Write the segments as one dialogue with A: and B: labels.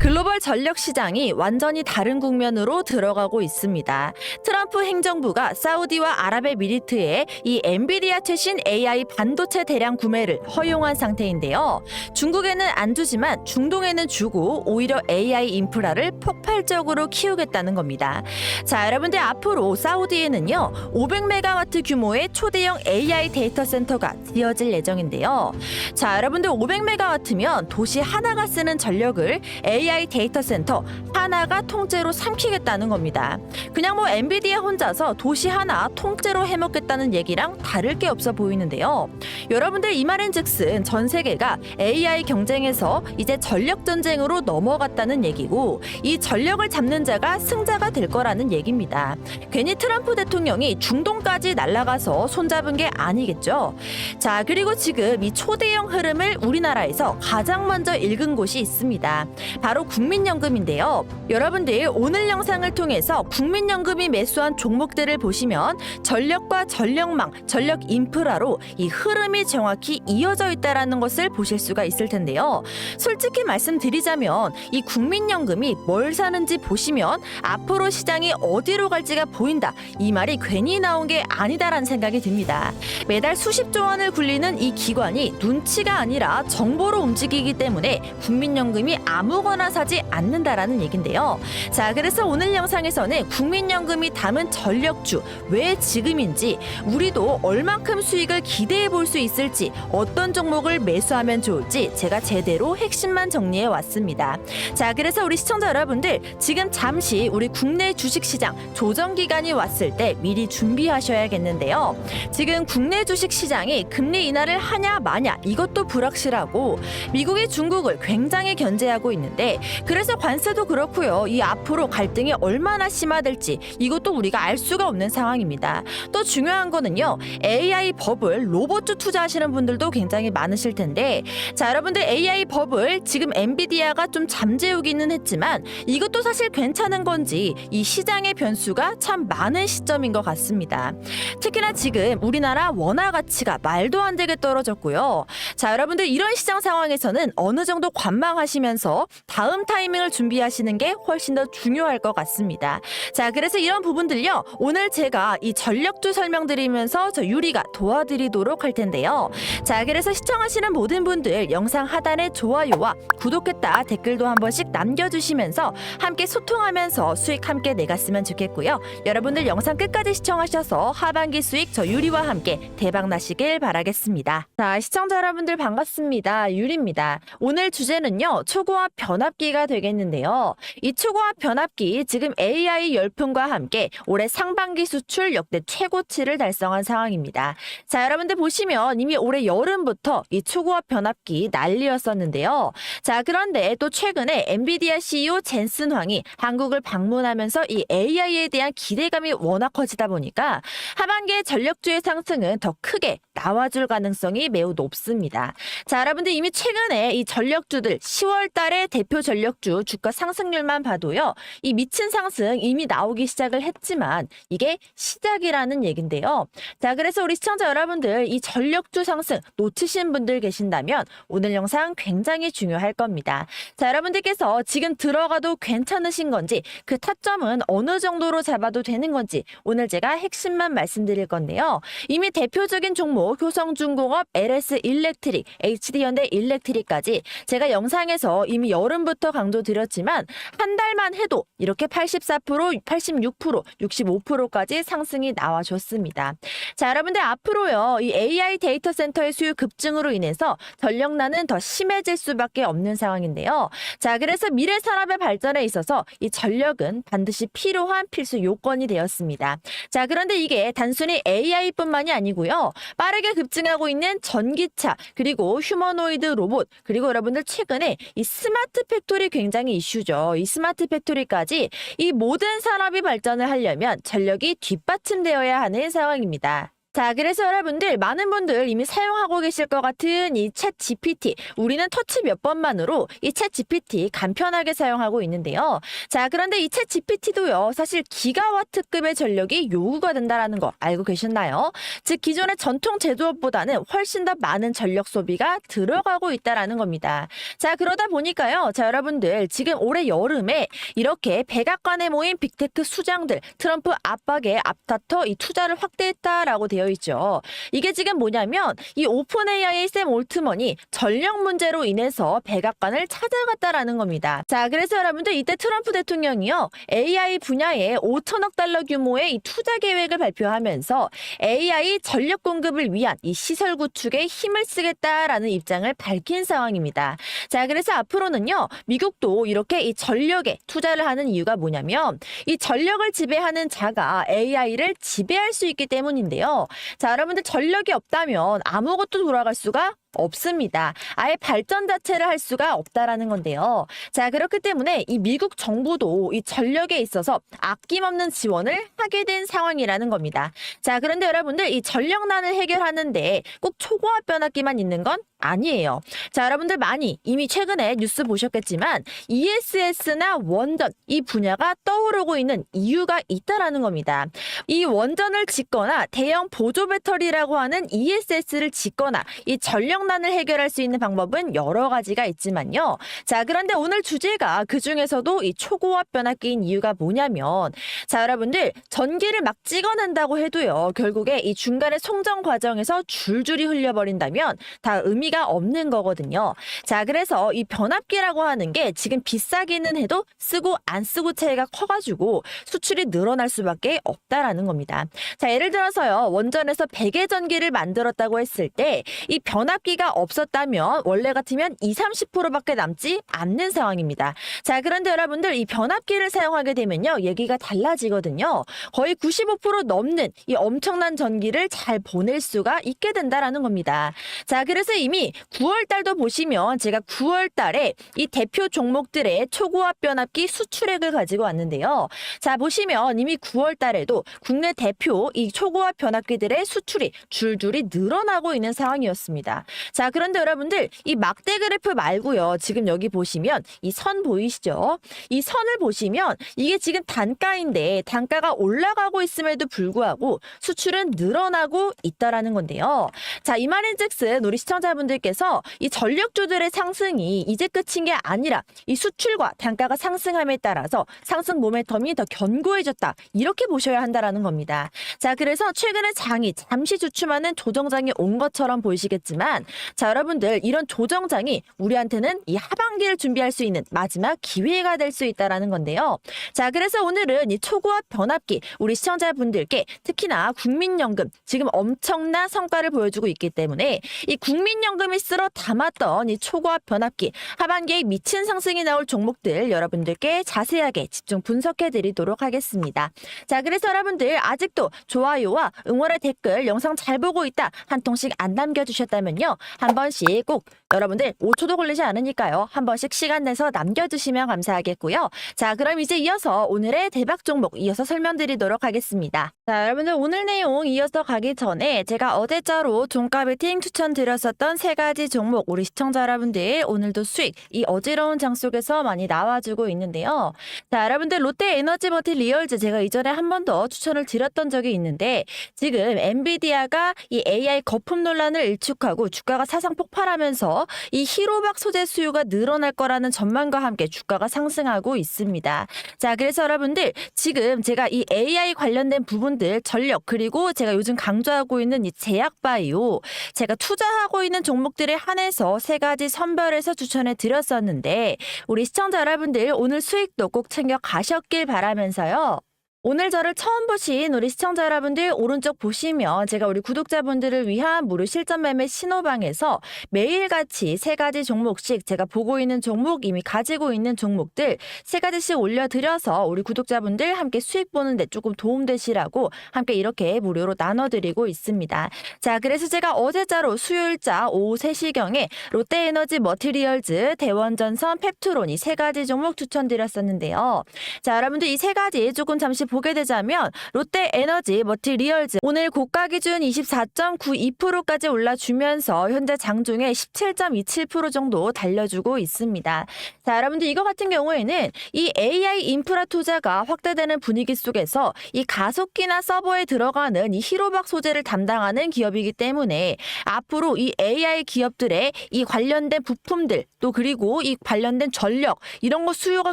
A: 글로벌 전력 시장이 완전히 다른 국면으로 들어가고 있습니다. 트럼프 행정부가 사우디와 아랍에미리트에 이 엔비디아 최신 AI 반도체 대량 구매를 허용한 상태인데요. 중국에는 안 주지만 중동에는 주고 오히려 AI 인프라를 폭발적으로 키우겠다는 겁니다. 자, 여러분들 앞으로 사우디에는요. 500메가와트 규모의 초대형 AI 데이터 센터가 지어질 예정인데요. 자, 여러분들 500메가와트면 도시 하나가 쓰는 전력을 AI 데이터 센터 하나가 통째로 삼키겠다는 겁니다. 그냥 뭐 엔비디아 혼자서 도시 하나 통째로 해먹겠다는 얘기랑 다를 게 없어 보이는데요. 여러분들 이 말인즉슨 전 세계가 AI 경쟁에서 이제 전력 전쟁으로 넘어갔다는 얘기고 이 전력을 잡는 자가 승자가 될 거라는 얘기입니다. 괜히 트럼프 대통령이 중동까지 날아가서 손잡은 게 아니겠죠. 자, 그리고 지금 이 초대형 흐름을 우리나라에서 가장 먼저 읽은 곳이 있습니다. 바로 국민연금인데요. 여러분들 오늘 영상을 통해서 국민연금이 매수한 종목들을 보시면 전력과 전력망, 전력 인프라로 이 흐름이 정확히 이어져 있다라는 것을 보실 수가 있을 텐데요. 솔직히 말씀드리자면 이 국민연금이 뭘 사는지 보시면 앞으로 시장이 어디로 갈지가 보인다. 이 말이 괜히 나온 게 아니다라는 생각이 듭니다. 매달 수십조 원을 굴리는 이 기관이 눈치가 아니라 정보로 움직이기 때문에 국민연금이 아무거나 사지 않는다라는 얘긴데요. 자, 그래서 오늘 영상에서는 국민연금이 담은 전력주 왜 지금인지 우리도 얼만큼 수익을 기대해 볼 수 있을지 어떤 종목을 매수하면 좋을지 제가 제대로 핵심만 정리해 왔습니다. 자, 그래서 우리 시청자 여러분들 지금 잠시 우리 국내 주식시장 조정 기간이 왔을 때 미리 준비하셔야겠는데요. 지금 국내 주식 시장이 금리 인하를 하냐 마냐 이것도 불확실하고 미국이 중국을 굉장히 견제하고 있는데 그래서 관세도 그렇고요. 이 앞으로 갈등이 얼마나 심화될지 이것도 우리가 알 수가 없는 상황입니다. 또 중요한 거는요. AI 버블 로봇주 투자하시는 분들도 굉장히 많으실 텐데 자 여러분들 AI 버블 지금 엔비디아가 좀 잠재우기는 했지만 이것도 사실 괜찮은 건지 이 시장의 변수가 참 많은 시점인 것 같습니다. 특히나 지금 우리나라 원화 가치가 말도 안 되게 떨어졌고요. 자, 여러분들 이런 시장 상황에서는 어느 정도 관망하시면서 다음 타이밍을 준비하시는 게 훨씬 더 중요할 것 같습니다. 자, 그래서 이런 부분들요. 오늘 제가 이 전력주 설명드리면서 저 유리가 도와드리도록 할 텐데요. 자, 그래서 시청하시는 모든 분들 영상 하단에 좋아요와 구독했다 댓글도 한 번씩 남겨주시면서 함께 소통하면서 수익 함께 내갔으면 좋겠고요. 여러분들 영상 끝까지 시청하셔서 하반기 수익 저 유리와 함께 대박 나시길 바라겠습니다. 자, 시청자 여러분들 반갑습니다. 유리입니다. 오늘 주제는요, 초고압 변압 기가 되겠는데요. 이 초고압 변압기 지금 AI 열풍과 함께 올해 상반기 수출 역대 최고치를 달성한 상황입니다. 자, 여러분들 보시면 이미 올해 여름부터 이 초고압 변압기 난리였었는데요. 자, 그런데 또 최근에 엔비디아 CEO 젠슨 황이 한국을 방문하면서 이 AI에 대한 기대감이 워낙 커지다 보니까 하반기에 전력주의 상승은 더 크게 나와줄 가능성이 매우 높습니다. 자, 여러분들 이미 최근에 이 전력주들 10월 달에 대표 전력주 주가 상승률만 봐도요. 이 미친 상승 이미 나오기 시작을 했지만 이게 시작이라는 얘긴데요. 자, 그래서 우리 시청자 여러분들 이 전력주 상승 놓치신 분들 계신다면 오늘 영상 굉장히 중요할 겁니다. 자, 여러분들께서 지금 들어가도 괜찮으신 건지 그 타점은 어느 정도로 잡아도 되는 건지 오늘 제가 핵심만 말씀드릴 건데요. 이미 대표적인 종목 효성중공업, LS 일렉트릭, HD현대 일렉트릭까지 제가 영상에서 이미 여름부터 강조드렸지만 한 달만 해도 이렇게 84%, 86%, 65%까지 상승이 나와줬습니다. 자, 여러분들 앞으로요. 이 AI 데이터 센터의 수요 급증으로 인해서 전력난은 더 심해질 수밖에 없는 상황인데요. 자, 그래서 미래 산업의 발전에 있어서 이 전력은 반드시 필요한 필수 요건이 되었습니다. 자, 그런데 이게 단순히 AI뿐만이 아니고요. 빠르게 급증하고 있는 전기차, 그리고 휴머노이드 로봇, 그리고 여러분들 최근에 이 스마트 팩 토리 굉장히 이슈죠. 이 스마트 팩토리까지 이 모든 산업이 발전을 하려면 전력이 뒷받침되어야 하는 상황입니다. 자, 그래서 여러분들 많은 분들 이미 사용하고 계실 것 같은 이 챗 GPT. 우리는 터치 몇 번만으로 이 챗 GPT 간편하게 사용하고 있는데요. 자, 그런데 이 챗 GPT도요. 사실 기가와트급의 전력이 요구가 된다라는 거 알고 계셨나요? 즉 기존의 전통 제조업보다는 훨씬 더 많은 전력 소비가 들어가고 있다라는 겁니다. 자, 그러다 보니까요. 자, 여러분들 지금 올해 여름에 이렇게 백악관에 모인 빅테크 수장들 트럼프 압박에 앞다퉈 이 투자를 확대했다라고 되어 있죠. 이게 지금 뭐냐면 이 오픈 AI의 샘 올트먼이 전력 문제로 인해서 백악관을 찾아갔다라는 겁니다. 자, 그래서 여러분들 이때 트럼프 대통령이요. AI 분야에 5천억 달러 규모의 이 투자 계획을 발표하면서 AI 전력 공급을 위한 이 시설 구축에 힘을 쓰겠다라는 입장을 밝힌 상황입니다. 자, 그래서 앞으로는요. 미국도 이렇게 이 전력에 투자를 하는 이유가 뭐냐면 이 전력을 지배하는 자가 AI를 지배할 수 있기 때문인데요. 자, 여러분들 전력이 없다면 아무것도 돌아갈 수가 없습니다. 아예 발전 자체를 할 수가 없다라는 건데요. 자, 그렇기 때문에 이 미국 정부도 이 전력에 있어서 아낌없는 지원을 하게 된 상황이라는 겁니다. 자, 그런데 여러분들 이 전력난을 해결하는데 꼭 초고압 변압기만 있는 건 아니에요. 자, 여러분들 많이 이미 최근에 뉴스 보셨겠지만 ESS나 원전 이 분야가 떠오르고 있는 이유가 있다라는 겁니다. 이 원전을 짓거나 대형 보조 배터리라고 하는 ESS를 짓거나 이 전력난을 해결할 수 있는 방법은 여러 가지가 있지만요. 자, 그런데 오늘 주제가 그 중에서도 이 초고압 변압기인 이유가 뭐냐면 자, 여러분들 전기를 막 찍어낸다고 해도요. 결국에 이 중간에 송전 과정에서 줄줄이 흘려버린다면 다 의미 가 없는 거거든요. 자, 그래서 이 변압기라고 하는 게 지금 비싸기는 해도 쓰고 안 쓰고 차이가 커가지고 수출이 늘어날 수밖에 없다라는 겁니다. 자, 예를 들어서요. 원전에서 100의 전기를 만들었다고 했을 때 이 변압기가 없었다면 원래 같으면 2, 30%밖에 남지 않는 상황입니다. 자, 그런데 여러분들 이 변압기를 사용하게 되면요. 얘기가 달라지거든요. 거의 95% 넘는 이 엄청난 전기를 잘 보낼 수가 있게 된다라는 겁니다. 자, 그래서 이미 9월 달도 보시면 제가 9월 달에 이 대표 종목들의 초고압 변압기 수출액을 가지고 왔는데요. 자, 보시면 이미 9월 달에도 국내 대표 이 초고압 변압기들의 수출이 줄줄이 늘어나고 있는 상황이었습니다. 자, 그런데 여러분들 이 막대 그래프 말고요. 지금 여기 보시면 이 선 보이시죠? 이 선을 보시면 이게 지금 단가인데 단가가 올라가고 있음에도 불구하고 수출은 늘어나고 있다라는 건데요. 자, 이 말인즉슨 우리 시청자분들 께서 이 전력주들의 상승이 이제 끝인 게 아니라 이 수출과 단가가 상승함에 따라서 상승 모멘텀이 더 견고해졌다. 이렇게 보셔야 한다라는 겁니다. 자, 그래서 최근에 장이 잠시 주춤하는 조정장이 온 것처럼 보이시겠지만 자, 여러분들 이런 조정장이 우리한테는 이 하반기를 준비할 수 있는 마지막 기회가 될 수 있다라는 건데요. 자, 그래서 오늘은 이 초고압 변압기 우리 시청자분들께 특히나 국민연금 지금 엄청난 성과를 보여주고 있기 때문에 이 국민연금 이 쓸어 담았던 이 초고압 변압기 하반기에 미친 상승이 나올 종목들 여러분들께 자세하게 집중 분석해 드리도록 하겠습니다. 자, 그래서 여러분들 아직도 좋아요와 응원의 댓글 영상 잘 보고 있다 한 통씩 안 남겨주셨다면요. 한 번씩 꼭 여러분들 5초도 걸리지 않으니까요. 한 번씩 시간 내서 남겨주시면 감사하겠고요. 자, 그럼 이제 이어서 오늘의 대박 종목 이어서 설명드리도록 하겠습니다. 자, 여러분들 오늘 내용 이어서 가기 전에 제가 어제자로 종가 베팅 추천드렸었던 세 가지 종목 우리 시청자 여러분들 오늘도 수익 이 어지러운 장 속에서 많이 나와주고 있는데요. 자, 여러분들 롯데 에너지 머티 리얼즈 제가 이전에 한 번 더 추천을 드렸던 적이 있는데 지금 엔비디아가 이 AI 거품 논란을 일축하고 주가가 사상 폭발하면서 이 히로박 소재 수요가 늘어날 거라는 전망과 함께 주가가 상승하고 있습니다. 자, 그래서 여러분들 지금 제가 이 AI 관련된 부분들 전력 그리고 제가 요즘 강조하고 있는 이 제약 바이오 제가 투자하고 있는 종목들에 한해서 세 가지 선별해서 추천해 드렸었는데 우리 시청자 여러분들 오늘 수익도 꼭 챙겨 가셨길 바라면서요. 오늘 저를 처음 보신 우리 시청자 여러분들 오른쪽 보시면 제가 우리 구독자분들을 위한 무료 실전 매매 신호방에서 매일같이 세 가지 종목씩 제가 보고 있는 종목 이미 가지고 있는 종목들 세 가지씩 올려드려서 우리 구독자분들 함께 수익 보는데 조금 도움되시라고 함께 이렇게 무료로 나눠드리고 있습니다. 자 그래서 제가 어제자로 수요일자 오후 3시경에 롯데에너지 머티리얼즈 대원전선 펩투론 이 세 가지 종목 추천드렸었는데요. 자 여러분들 이 세 가지 조금 잠시 보게 되자면 롯데 에너지 머티 리얼즈 오늘 고가 기준 24.92%까지 올라주면서 현재 장중에 17.27% 정도 달려주고 있습니다. 자, 여러분들 이거 같은 경우에는 이 AI 인프라 투자가 확대되는 분위기 속에서 이 가속기나 서버에 들어가는 이 히로박 소재를 담당하는 기업이기 때문에 앞으로 이 AI 기업들의 이 관련된 부품들 또 그리고 이 관련된 전력 이런 거 수요가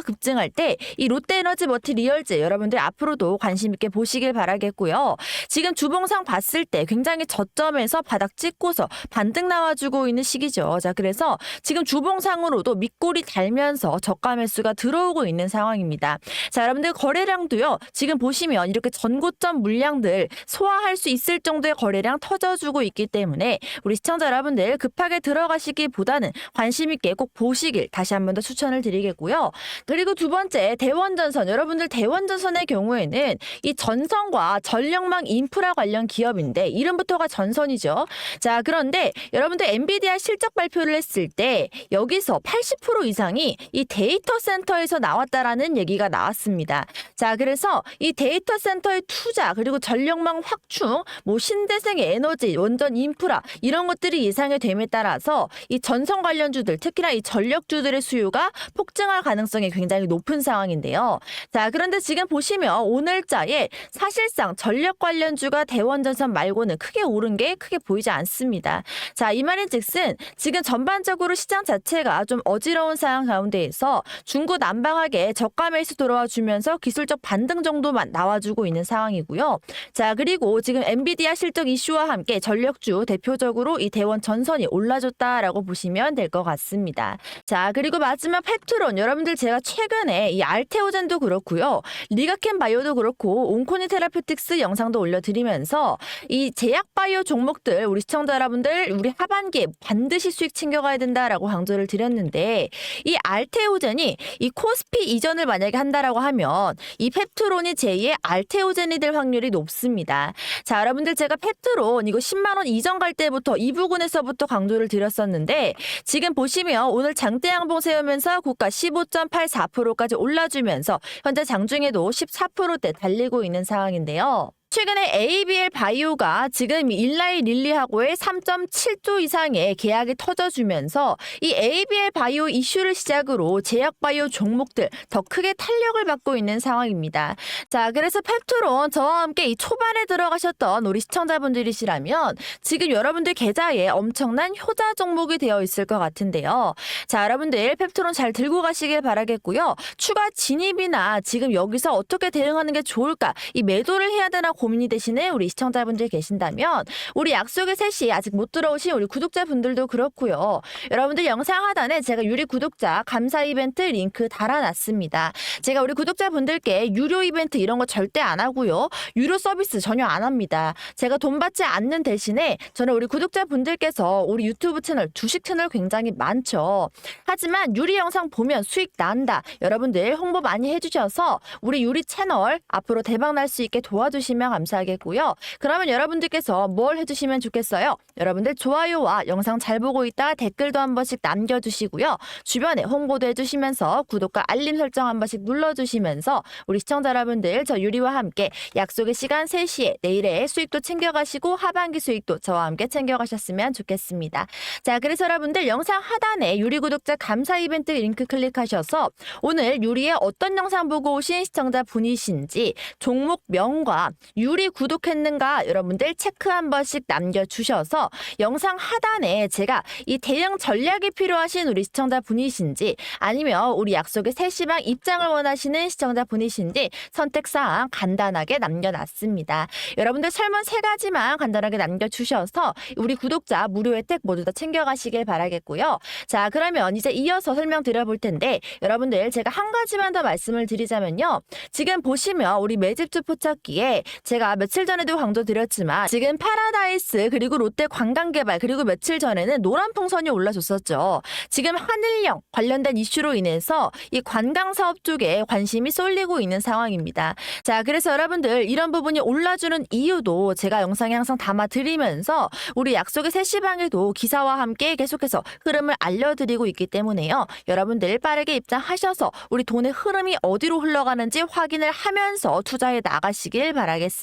A: 급증할 때 이 롯데에너지 머티 리얼즈 여러분들 앞으로 도 관심 있게 보시길 바라겠고요. 지금 주봉상 봤을 때 굉장히 저점에서 바닥 찍고서 반등 나와주고 있는 시기죠. 자, 그래서 지금 주봉상으로도 밑골이 달면서 저가 매수가 들어오고 있는 상황입니다. 자, 여러분들 거래량도요. 지금 보시면 이렇게 전고점 물량들 소화할 수 있을 정도의 거래량 터져주고 있기 때문에 우리 시청자 여러분들 급하게 들어가시기보다는 관심 있게 꼭 보시길 다시 한 번 더 추천을 드리겠고요. 그리고 두 번째 대원전선 여러분들 대원전선의 경우에 는 이 전선과 전력망 인프라 관련 기업인데 이름부터가 전선이죠. 자 그런데 여러분들 엔비디아 실적 발표를 했을 때 여기서 80% 이상이 이 데이터 센터에서 나왔다라는 얘기가 나왔습니다. 자 그래서 이 데이터 센터의 투자 그리고 전력망 확충 뭐 신대생 에너지 원전 인프라 이런 것들이 예상이 됨에 따라서 이 전선 관련주들 특히나 이 전력주들의 수요가 폭증할 가능성이 굉장히 높은 상황인데요. 자, 그런데 지금 보시면 오늘자에 사실상 전력 관련주가 대원전선 말고는 크게 오른 게 크게 보이지 않습니다. 자, 이 말인 즉슨 지금 전반적으로 시장 자체가 좀 어지러운 상황 가운데에서 중구 난방하게 저가 매수 들어와 주면서 기술적 반등 정도만 나와주고 있는 상황이고요. 자, 그리고 지금 엔비디아 실적 이슈와 함께 전력주 대표적으로 이 대원 전선이 올라줬다라고 보시면 될 것 같습니다. 자, 그리고 마지막 펩트론 여러분들 제가 최근에 이 알테오젠도 그렇고요. 리가켄 바이오 도 그렇고 온코니 테라피틱스 영상도 올려드리면서 이 제약 바이오 종목들 우리 시청자 여러분들 우리 하반기에 반드시 수익 챙겨가야 된다라고 강조를 드렸는데 이 알테오젠이 이 코스피 이전을 만약에 한다라고 하면 이 펩트론이 제2의 알테오젠이 될 확률이 높습니다. 자, 여러분들 제가 펩트론 이거 10만 원 이전 갈 때부터 이 부분에서부터 강조를 드렸었는데 지금 보시면 오늘 장대 양봉 세우면서 고가 15.84%까지 올라주면서 현재 장중에도 14%대 달리고 있는 상황인데요. 최근에 ABL 바이오가 지금 일라이 릴리하고의 3.7조 이상의 계약이 터져주면서 이 ABL 바이오 이슈를 시작으로 제약 바이오 종목들 더 크게 탄력을 받고 있는 상황입니다. 자, 그래서 펩트론 저와 함께 이 초반에 들어가셨던 우리 시청자분들이시라면 지금 여러분들 계좌에 엄청난 효자 종목이 되어 있을 것 같은데요. 자, 여러분들 펩트론 잘 들고 가시길 바라겠고요. 추가 진입이나 지금 여기서 어떻게 대응하는 게 좋을까? 이 매도를 해야 되나 고민이 되시는 우리 시청자분들 계신다면 우리 약속의 셋이 아직 못 들어오신 우리 구독자분들도 그렇고요. 여러분들 영상 하단에 제가 유리 구독자 감사 이벤트 링크 달아놨습니다. 제가 우리 구독자분들께 유료 이벤트 이런 거 절대 안 하고요. 유료 서비스 전혀 안 합니다. 제가 돈 받지 않는 대신에 저는 우리 구독자분들께서 우리 유튜브 채널 주식 채널 굉장히 많죠. 하지만 유리 영상 보면 수익 난다. 여러분들 홍보 많이 해주셔서 우리 유리 채널 앞으로 대박 날 수 있게 도와주시면 감사하겠고요. 그러면 여러분들께서 뭘 해주시면 좋겠어요? 여러분들 좋아요와 영상 잘 보고 있다 댓글도 한 번씩 남겨주시고요. 주변에 홍보도 해주시면서 구독과 알림 설정 한 번씩 눌러주시면서 우리 시청자 여러분들 저 유리와 함께 약속의 시간 3시에 내일의 수익도 챙겨가시고 하반기 수익도 저와 함께 챙겨가셨으면 좋겠습니다. 자, 그래서 여러분들 영상 하단에 유리 구독자 감사 이벤트 링크 클릭하셔서 오늘 유리의 어떤 영상 보고 오신 시청자 분이신지 종목명과 유리 구독했는가 여러분들 체크 한 번씩 남겨주셔서 영상 하단에 제가 이 대응 전략이 필요하신 우리 시청자 분이신지 아니면 우리 약속의 3시방 입장을 원하시는 시청자 분이신지 선택사항 간단하게 남겨놨습니다. 여러분들 설문 세 가지만 간단하게 남겨주셔서 우리 구독자 무료 혜택 모두 다 챙겨가시길 바라겠고요. 자, 그러면 이제 이어서 설명드려 볼 텐데 여러분들 제가 한 가지만 더 말씀을 드리자면요. 지금 보시면 우리 매집주 포착기에 제가 며칠 전에도 강조 드렸지만 지금 파라다이스 그리고 롯데 관광개발 그리고 며칠 전에는 노란 풍선이 올라줬었죠. 지금 하늘령 관련된 이슈로 인해서 이 관광 사업 쪽에 관심이 쏠리고 있는 상황입니다. 자, 그래서 여러분들 이런 부분이 올라주는 이유도 제가 영상에 항상 담아 드리면서 우리 약속의 3시 방에도 기사와 함께 계속해서 흐름을 알려드리고 있기 때문에요. 여러분들 빠르게 입장하셔서 우리 돈의 흐름이 어디로 흘러가는지 확인을 하면서 투자해 나가시길 바라겠습니다.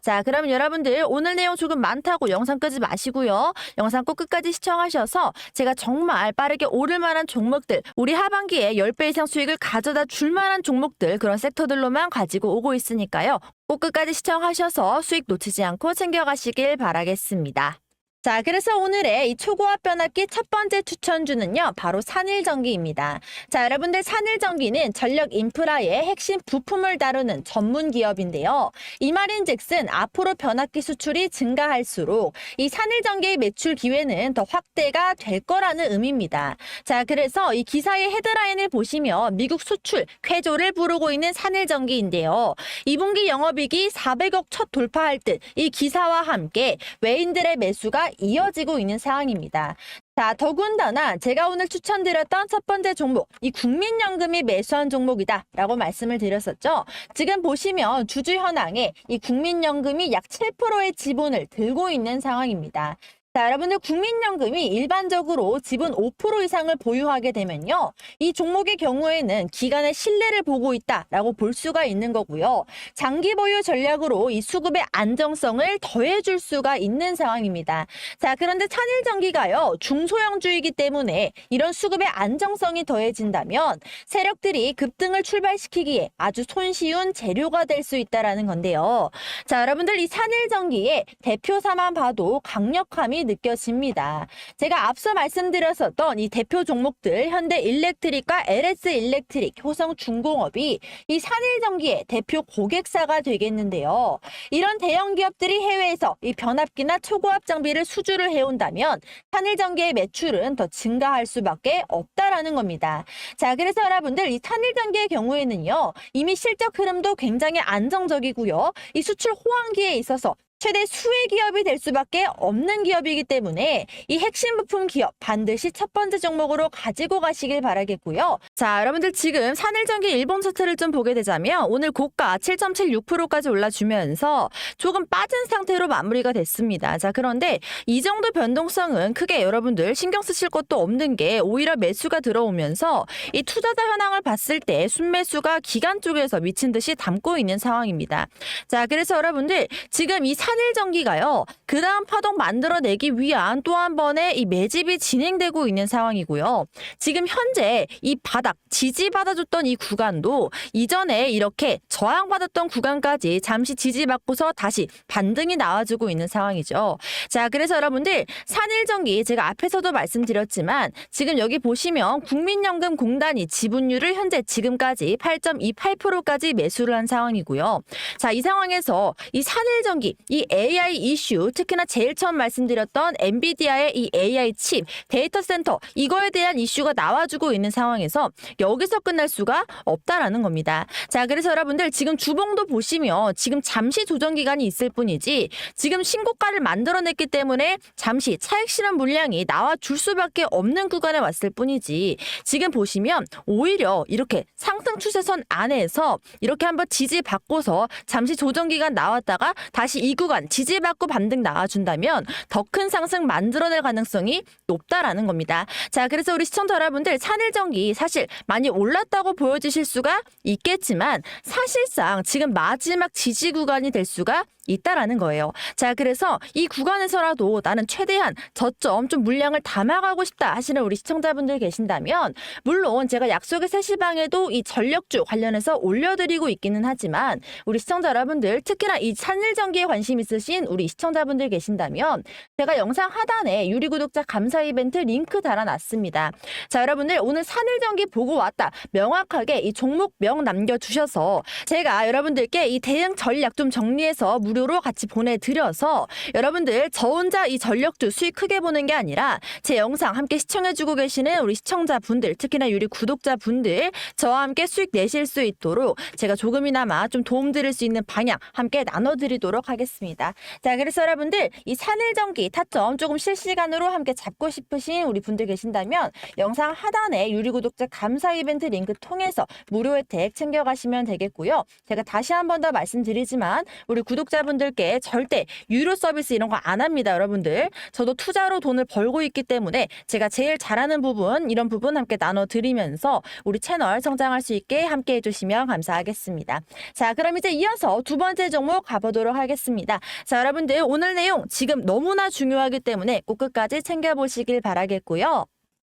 A: 자, 그럼 여러분들 오늘 내용 조금 많다고 영상 끄지 마시고요. 영상 꼭 끝까지 시청하셔서 제가 정말 빠르게 오를 만한 종목들, 우리 하반기에 10배 이상 수익을 가져다 줄 만한 종목들, 그런 섹터들로만 가지고 오고 있으니까요. 꼭 끝까지 시청하셔서 수익 놓치지 않고 챙겨가시길 바라겠습니다. 자, 그래서 오늘의 이 초고압 변압기 첫 번째 추천주는요, 바로 산일전기입니다. 자, 여러분들 산일전기는 전력 인프라의 핵심 부품을 다루는 전문 기업인데요. 이 말인 즉슨 앞으로 변압기 수출이 증가할수록 이 산일전기의 매출 기회는 더 확대가 될 거라는 의미입니다. 자, 그래서 이 기사의 헤드라인을 보시면 미국 수출 쾌조를 부르고 있는 산일전기인데요. 2분기 영업이익이 400억 첫 돌파할 듯 이 기사와 함께 외인들의 매수가 이어지고 있는 상황입니다. 자, 더군다나 제가 오늘 추천드렸던 첫 번째 종목, 이 국민연금이 매수한 종목이다 라고 말씀을 드렸었죠. 지금 보시면 주주 현황에 이 국민연금이 약 7%의 지분을 들고 있는 상황입니다. 자, 여러분들 국민연금이 일반적으로 지분 5% 이상을 보유하게 되면요. 이 종목의 경우에는 기간의 신뢰를 보고 있다라고 볼 수가 있는 거고요. 장기 보유 전략으로 이 수급의 안정성을 더해줄 수가 있는 상황입니다. 자, 그런데 찬일전기가요. 중소형주이기 때문에 이런 수급의 안정성이 더해진다면 세력들이 급등을 출발시키기에 아주 손쉬운 재료가 될 수 있다라는 건데요. 자, 여러분들 이 산일전기의 대표사만 봐도 강력함이 느껴집니다. 제가 앞서 말씀드렸었던 이 대표 종목들 현대 일렉트릭과 LS 일렉트릭, 효성 중공업이 이 산일전기의 대표 고객사가 되겠는데요. 이런 대형 기업들이 해외에서 이 변압기나 초고압 장비를 수주를 해온다면 산일전기의 매출은 더 증가할 수밖에 없다라는 겁니다. 자, 그래서 여러분들 이 산일전기의 경우에는요. 이미 실적 흐름도 굉장히 안정적이고요. 이 수출 호황기에 있어서 최대 수혜 기업이 될 수밖에 없는 기업이기 때문에 이 핵심 부품 기업 반드시 첫 번째 종목으로 가지고 가시길 바라겠고요. 자, 여러분들 지금 산일전기 일본 차트를 좀 보게 되자면 오늘 고가 7.76%까지 올라주면서 조금 빠진 상태로 마무리가 됐습니다. 자, 그런데 이 정도 변동성은 크게 여러분들 신경 쓰실 것도 없는 게 오히려 매수가 들어오면서 이 투자자 현황을 봤을 때 순매수가 기간 쪽에서 미친 듯이 담고 있는 상황입니다. 자, 그래서 여러분들 지금 이 산일 전기가요. 그 다음 파동 만들어내기 위한 또 한 번의 이 매집이 진행되고 있는 상황이고요. 지금 현재 이 바닥 지지받아줬던 이 구간도 이전에 이렇게 저항받았던 구간까지 잠시 지지받고서 다시 반등이 나와주고 있는 상황이죠. 자, 그래서 여러분들 산일전기 제가 앞에서도 말씀드렸지만 지금 여기 보시면 국민연금공단이 지분율을 현재 지금까지 8.28%까지 매수를 한 상황이고요. 자, 이 상황에서 이 산일전기, 이 AI 이슈, 특히나 제일 처음 말씀드렸던 엔비디아의 이 AI 칩, 데이터 센터, 이거에 대한 이슈가 나와주고 있는 상황에서 여기서 끝날 수가 없다라는 겁니다. 자, 그래서 여러분들 지금 주봉도 보시면 지금 잠시 조정 기간이 있을 뿐이지 지금 신고가를 만들어냈기 때문에 잠시 차익 실현 물량이 나와 줄 수밖에 없는 구간에 왔을 뿐이지 지금 보시면 오히려 이렇게 상승 추세선 안에서 이렇게 한번 지지 받고서 잠시 조정 기간 나왔다가 다시 이구 간 지지받고 반등 나와준다면 더 큰 상승 만들어낼 가능성이 높다라는 겁니다. 자, 그래서 우리 시청자 여러분들 산일전기 사실 많이 올랐다고 보여지실 수가 있겠지만 사실상 지금 마지막 지지 구간이 될 수가 있다라는 거예요. 자, 그래서 이 구간에서라도 나는 최대한 저점 좀 물량을 담아가고 싶다 하시는 우리 시청자분들 계신다면 물론 제가 약속의 세시방에도 이 전력주 관련해서 올려드리고 있기는 하지만 우리 시청자 여러분들 특히나 이 산일전기에 관심 있으신 우리 시청자분들 계신다면 제가 영상 하단에 유리 구독자 감사 이벤트 링크 달아놨습니다. 자, 여러분들 오늘 산일전기 보고 왔다 명확하게 이 종목명 남겨주셔서 제가 여러분들께 이 대응 전략 좀 정리해서 무료 무료로 같이 보내드려서 여러분들 저 혼자 이 전력주 수익 크게 보는 게 아니라 제 영상 함께 시청해주고 계시는 우리 시청자분들 특히나 유리 구독자분들 저와 함께 수익 내실 수 있도록 제가 조금이나마 좀 도움 드릴 수 있는 방향 함께 나눠드리도록 하겠습니다. 자 그래서 여러분들 이 산일전기 타점 조금 실시간으로 함께 잡고 싶으신 우리 분들 계신다면 영상 하단에 유리 구독자 감사 이벤트 링크 통해서 무료 혜택 챙겨가시면 되겠고요. 제가 다시 한 번 더 말씀드리지만 우리 구독자 분들께 절대 유료 서비스 이런 거 안 합니다, 여러분들. 저도 투자로 돈을 벌고 있기 때문에 제가 제일 잘하는 부분 이런 부분 함께 나눠드리면서 우리 채널 성장할 수 있게 함께 해주시면 감사하겠습니다. 자, 그럼 이제 이어서 두 번째 종목 가보도록 하겠습니다. 자, 여러분들 오늘 내용 지금 너무나 중요하기 때문에 꼭 끝까지 챙겨보시길 바라겠고요.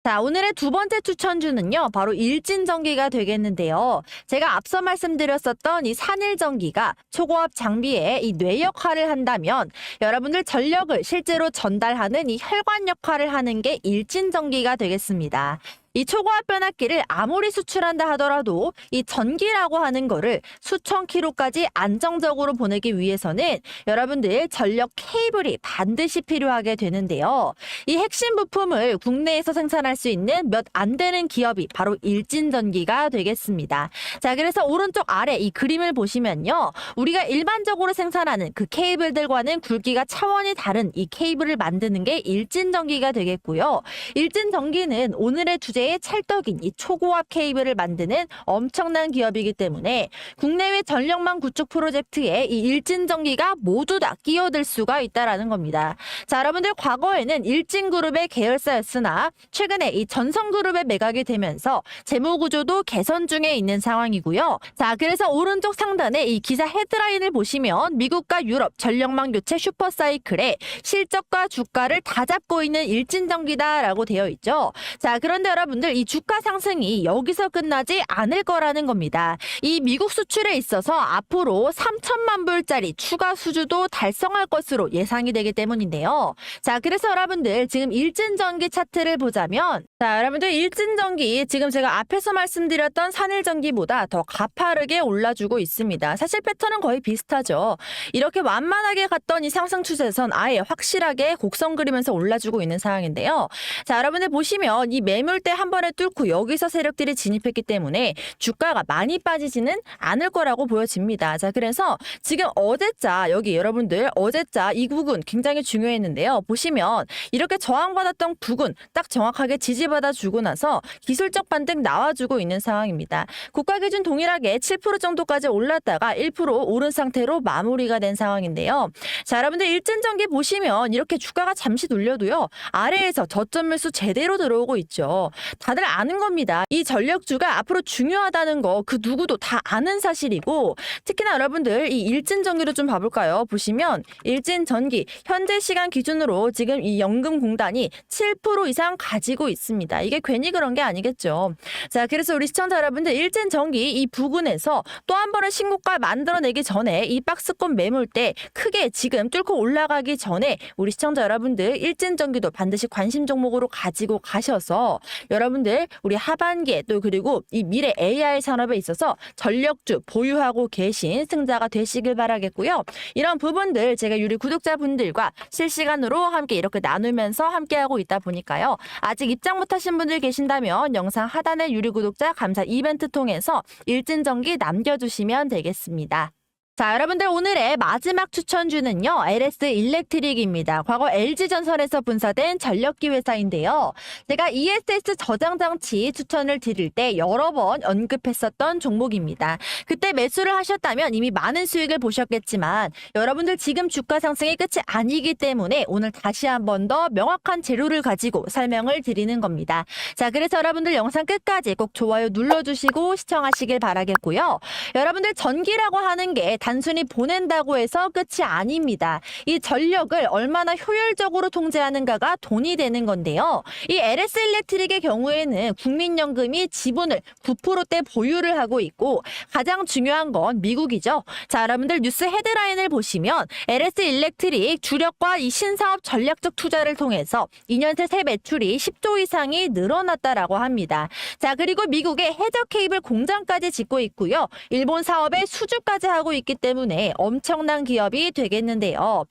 A: 자, 오늘의 두 번째 추천주는요, 바로 일진전기가 되겠는데요. 제가 앞서 말씀드렸었던 이 산일전기가 초고압 장비에 이 뇌 역할을 한다면 여러분들 전력을 실제로 전달하는 이 혈관 역할을 하는 게 일진전기가 되겠습니다. 이 초고압 변압기를 아무리 수출한다 하더라도 이 전기라고 하는 거를 수천 킬로까지 안정적으로 보내기 위해서는 여러분들 전력 케이블이 반드시 필요하게 되는데요. 이 핵심 부품을 국내에서 생산할 수 있는 몇 안 되는 기업이 바로 일진전기가 되겠습니다. 자, 그래서 오른쪽 아래 이 그림을 보시면요. 우리가 일반적으로 생산하는 그 케이블들과는 굵기가 차원이 다른 이 케이블을 만드는 게 일진전기가 되겠고요. 일진전기는 오늘의 주제 의 찰떡인 이 초고압 케이블을 만드는 엄청난 기업이기 때문에 국내외 전력망 구축 프로젝트에 이 일진 전기가 모두 다 끼어들 수가 있다라는 겁니다. 자, 여러분들 과거에는 일진 그룹의 계열사였으나 최근에 이 전성 그룹에 매각이 되면서 재무 구조도 개선 중에 있는 상황이고요. 자, 그래서 오른쪽 상단에 이 기사 헤드라인을 보시면 미국과 유럽 전력망 교체 슈퍼사이클에 실적과 주가를 다 잡고 있는 일진 전기다라고 되어 있죠. 자, 그런데 여러분 들 이 주가 상승이 여기서 끝나지 않을 거라는 겁니다. 이 미국 수출에 있어서 앞으로 3천만 불짜리 추가 수주도 달성할 것으로 예상이 되기 때문인데요. 자, 그래서 여러분들 지금 일진전기 차트를 보자면 자, 여러분들 일진전기 지금 제가 앞에서 말씀드렸던 산일전기보다 더 가파르게 올라주고 있습니다. 사실 패턴은 거의 비슷하죠. 이렇게 완만하게 갔던 이 상승 추세선 아예 확실하게 곡선 그리면서 올라주고 있는 상황인데요. 자, 여러분들 보시면 이 매물대 한 번에 뚫고 여기서 세력들이 진입했기 때문에 주가가 많이 빠지지는 않을 거라고 보여집니다. 자, 그래서 지금 어제자 여기 여러분들 어제자 이 부분 굉장히 중요했는데요. 보시면 이렇게 저항받았던 부분 딱 정확하게 지지받아 주고 나서 기술적 반등 나와주고 있는 상황입니다. 국가 기준 동일하게 7% 정도까지 올랐다가 1% 오른 상태로 마무리가 된 상황인데요. 자, 여러분들 일진전기 보시면 이렇게 주가가 잠시 눌려도요. 아래에서 저점 매수 제대로 들어오고 있죠. 다들 아는 겁니다. 이 전력주가 앞으로 중요하다는 거 그 누구도 다 아는 사실이고 특히나 여러분들 이 일진 전기로 좀 봐볼까요? 보시면 일진 전기 현재 시간 기준으로 지금 이 연금공단이 7% 이상 가지고 있습니다. 이게 괜히 그런 게 아니겠죠. 자, 그래서 우리 시청자 여러분들 일진 전기 이 부근에서 또 한 번의 신고가 만들어내기 전에 이 박스권 매물대 크게 지금 뚫고 올라가기 전에 우리 시청자 여러분들 일진 전기도 반드시 관심 종목으로 가지고 가셔서 여러분들 우리 하반기에 또 그리고 이 미래 AI 산업에 있어서 전력주 보유하고 계신 승자가 되시길 바라겠고요. 이런 부분들 제가 유리 구독자분들과 실시간으로 함께 이렇게 나누면서 함께하고 있다 보니까요. 아직 입장 못하신 분들 계신다면 영상 하단의 유리 구독자 감사 이벤트 통해서 일진전기 남겨주시면 되겠습니다. 자, 여러분들 오늘의 마지막 추천주는요. LS 일렉트릭입니다. 과거 LG전선에서 분사된 전력기 회사인데요. 제가 ESS 저장 장치 추천을 드릴 때 여러 번 언급했었던 종목입니다. 그때 매수를 하셨다면 이미 많은 수익을 보셨겠지만 여러분들 지금 주가 상승이 끝이 아니기 때문에 오늘 다시 한 번 더 명확한 재료를 가지고 설명을 드리는 겁니다. 자, 그래서 여러분들 영상 끝까지 꼭 좋아요 눌러주시고 시청하시길 바라겠고요. 여러분들 전기라고 하는 게 단순히 보낸다고 해서 끝이 아닙니다. 이 전력을 얼마나 효율적으로 통제하는가가 돈이 되는 건데요. 이 LS 일렉트릭의 경우에는 국민연금이 지분을 9%대 보유를 하고 있고 가장 중요한 건 미국이죠. 자, 여러분들 뉴스 헤드라인을 보시면 LS 일렉트릭 주력과 이 신사업 전략적 투자를 통해서 2년 새 새 매출이 10조 이상이 늘어났다라고 합니다. 자, 그리고 미국의 해저 케이블 공장까지 짓고 있고요. 일본 사업에 수주까지 하고 있기 때문에 엄청난 기업이 되겠는데요.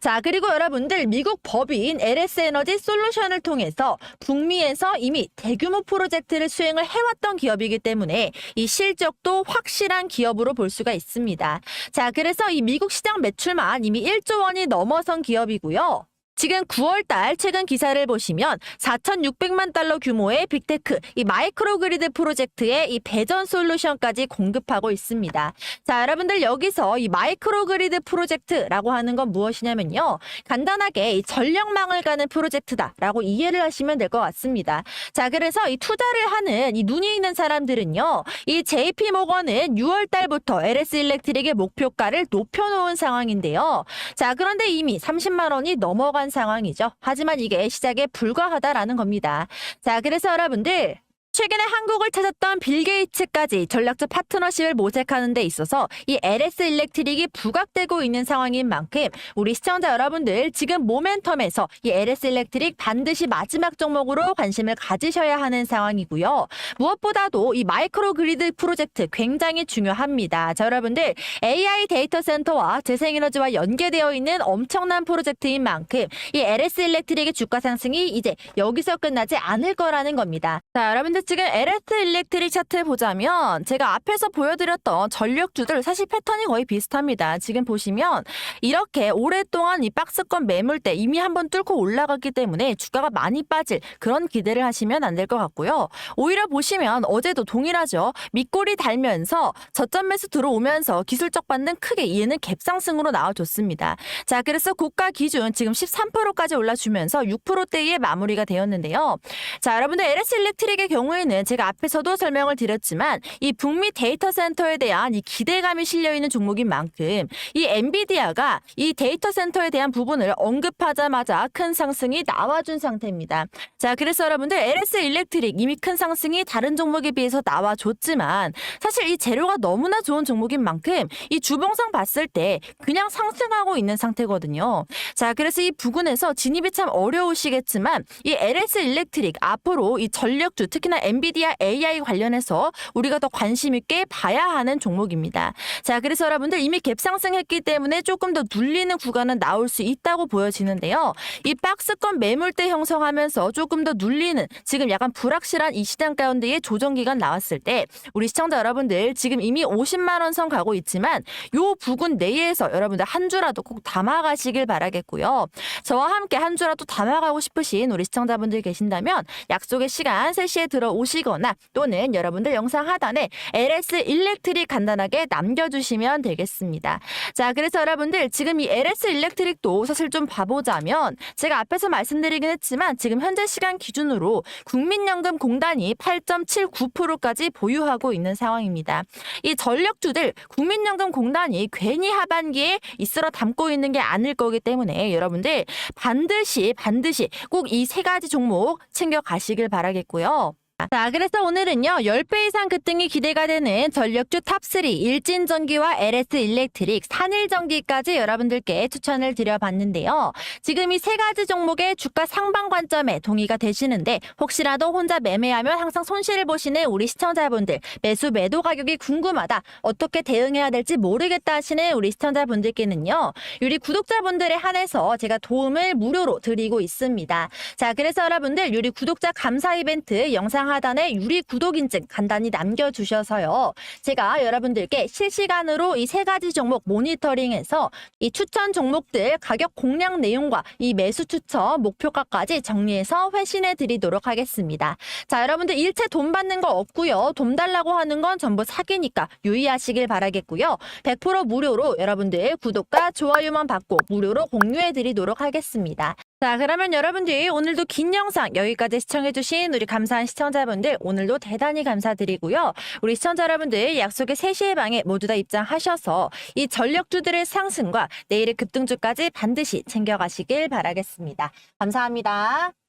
A: 자, 그리고 여러분들 미국 법인 LS 에너지 솔루션을 통해서 북미에서 이미 대규모 프로젝트를 수행을 해왔던 기업이기 때문에 이 실적도 확실한 기업으로 볼 수가 있습니다. 자, 그래서 이 미국 시장 매출만 이미 1조 원이 넘어선 기업이고요. 지금 9월 달 최근 기사를 보시면 4,600만 달러 규모의 빅테크 이 마이크로 그리드 프로젝트의 이 배전 솔루션까지 공급하고 있습니다. 자, 여러분들 여기서 이 마이크로 그리드 프로젝트라고 하는 건 무엇이냐면요. 간단하게 이 전력망을 가는 프로젝트다라고 이해를 하시면 될 것 같습니다. 자, 그래서 이 투자를 하는 이 눈이 있는 사람들은요. 이 JP 모건은 6월 달부터 LS 일렉트릭의 목표가를 높여 놓은 상황인데요. 자, 그런데 이미 30만 원이 넘어 간 상황이죠. 하지만 이게 시작에 불과하다라는 겁니다. 자, 그래서 여러분들 최근에 한국을 찾았던 빌 게이츠까지 전략적 파트너십을 모색하는 데 있어서 이 LS 일렉트릭이 부각되고 있는 상황인 만큼 우리 시청자 여러분들 지금 모멘텀에서 이 LS 일렉트릭 반드시 마지막 종목으로 관심을 가지셔야 하는 상황이고요. 무엇보다도 이 마이크로 그리드 프로젝트 굉장히 중요합니다. 자, 여러분들 AI 데이터 센터와 재생에너지와 연계되어 있는 엄청난 프로젝트인 만큼 이 LS 일렉트릭의 주가 상승이 이제 여기서 끝나지 않을 거라는 겁니다. 자, 여러분들 지금 LS 일렉트릭 차트 보자면 제가 앞에서 보여드렸던 전력주들 사실 패턴이 거의 비슷합니다. 지금 보시면 이렇게 오랫동안 이 박스권 매물대 이미 한번 뚫고 올라갔기 때문에 주가가 많이 빠질 그런 기대를 하시면 안 될 것 같고요. 오히려 보시면 어제도 동일하죠. 밑골이 달면서 저점 매수 들어오면서 기술적 반등 크게 얘는 갭상승으로 나와줬습니다. 자, 그래서 고가 기준 지금 13%까지 올라주면서 6%대의 마무리가 되었는데요. 자, 여러분들 LS 일렉트릭의 경우 에는 제가 앞에서도 설명을 드렸지만 이 북미 데이터 센터에 대한 이 기대감이 실려 있는 종목인 만큼 이 엔비디아가 이 데이터 센터에 대한 부분을 언급하자마자 큰 상승이 나와준 상태입니다. 자, 그래서 여러분들 LS 일렉트릭 이미 큰 상승이 다른 종목에 비해서 나와줬지만 사실 이 재료가 너무나 좋은 종목인 만큼 이 주봉상 봤을 때 그냥 상승하고 있는 상태거든요. 자, 그래서 이 부근에서 진입이 참 어려우시겠지만 이 LS 일렉트릭 앞으로 이 전력주 특히나 엔비디아 AI 관련해서 우리가 더 관심 있게 봐야 하는 종목입니다. 자, 그래서 여러분들 이미 갭 상승했기 때문에 조금 더 눌리는 구간은 나올 수 있다고 보여지는데요. 이 박스권 매물대 형성하면서 조금 더 눌리는 지금 약간 불확실한 이 시장 가운데에 조정 기간 나왔을 때 우리 시청자 여러분들 지금 이미 50만 원 선 가고 있지만 요 부근 내에서 여러분들 한 주라도 꼭 담아가시길 바라겠고요. 저와 함께 한 주라도 담아가고 싶으신 우리 시청자분들 계신다면 약속의 시간 3시에 들어 오시거나 또는 여러분들 영상 하단에 LS 일렉트릭 간단하게 남겨주시면 되겠습니다. 자, 그래서 여러분들 지금 이 LS 일렉트릭도 사실 좀 봐보자면 제가 앞에서 말씀드리긴 했지만 지금 현재 시간 기준으로 국민연금공단이 8.79%까지 보유하고 있는 상황입니다. 이 전력주들 국민연금공단이 괜히 하반기에 있으러 담고 있는 게 아닐 거기 때문에 여러분들 반드시 반드시 꼭 이 세 가지 종목 챙겨 가시길 바라겠고요. 자, 그래서 오늘은요, 10배 이상 급등이 기대가 되는 전력주 탑3 일진전기와 LS 일렉트릭, 산일전기까지 여러분들께 추천을 드려봤는데요. 지금 이 세 가지 종목의 주가 상방 관점에 동의가 되시는데, 혹시라도 혼자 매매하면 항상 손실을 보시는 우리 시청자분들, 매수 매도 가격이 궁금하다, 어떻게 대응해야 될지 모르겠다 하시는 우리 시청자분들께는요, 우리 구독자분들에 한해서 제가 도움을 무료로 드리고 있습니다. 자, 그래서 여러분들, 우리 구독자 감사 이벤트 영상 하단에 유리 구독 인증 간단히 남겨주셔서요. 제가 여러분들께 실시간으로 이 세 가지 종목 모니터링해서 이 추천 종목들 가격 공략 내용과 이 매수 추천 목표가까지 정리해서 회신해 드리도록 하겠습니다. 자, 여러분들 일체 돈 받는 거 없고요. 돈 달라고 하는 건 전부 사기니까 유의하시길 바라겠고요. 100% 무료로 여러분들 구독과 좋아요만 받고 무료로 공유해 드리도록 하겠습니다. 자, 그러면 여러분들 오늘도 긴 영상 여기까지 시청해주신 우리 감사한 시청자분들 오늘도 대단히 감사드리고요. 우리 시청자 여러분들 약속의 3시의 방에 모두 다 입장하셔서 이 전력주들의 상승과 내일의 급등주까지 반드시 챙겨가시길 바라겠습니다. 감사합니다.